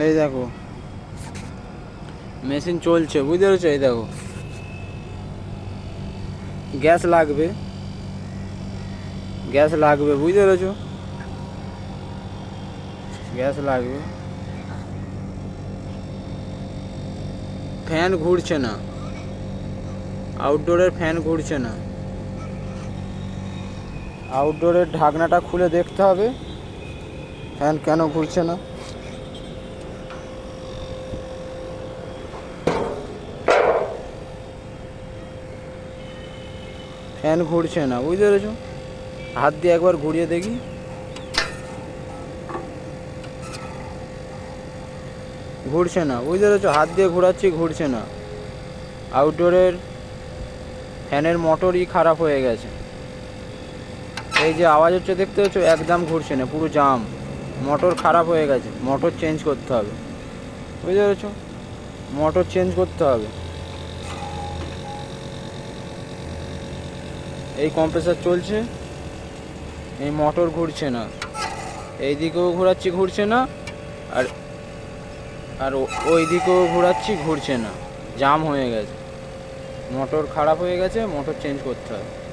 এই দেখো মেশিন চলছে বুঝতে পেরেছো এই দেখো গ্যাস লাগবে গ্যাস লাগবে বুঝতে পেরেছো গ্যাস লাগবে ফ্যান ঘুরছে না আউটডোরের ফ্যান ঘুরছে না আউটডোরের ঢাকনাটা খুলে দেখতে হবে ফ্যান কেন ঘুরছে না ফ্যান ঘুরছে না, বুঝতে পেরেছ? হাত দিয়ে একবার ঘুরিয়ে দেখি। ঘুরছে না, বুঝতে পেরেছ? হাত দিয়ে ঘোরাচ্ছি, ঘুরছে না। আউটডোরের ফ্যানের মোটরই খারাপ হয়ে গেছে। এই যে আওয়াজ হচ্ছে, দেখতে পাচ্ছ? একদম ঘুরছে না, পুরো জাম মোটর খারাপ হয়ে গেছে মোটর চেঞ্জ করতে হবে। বুঝতে পেরেছ? মোটর চেঞ্জ করতে হবে। এই কম্প্রেসার চলছে। এই মোটর ঘুরছে না। এই দিকেও ঘোরাচ্ছি, ঘুরছে না। আর আর ওই দিকেও ঘোরাচ্ছি, ঘুরছে না। জাম হয়ে গেছে। মোটর খারাপ হয়ে গেছে, মোটর চেঞ্জ করতে হবে।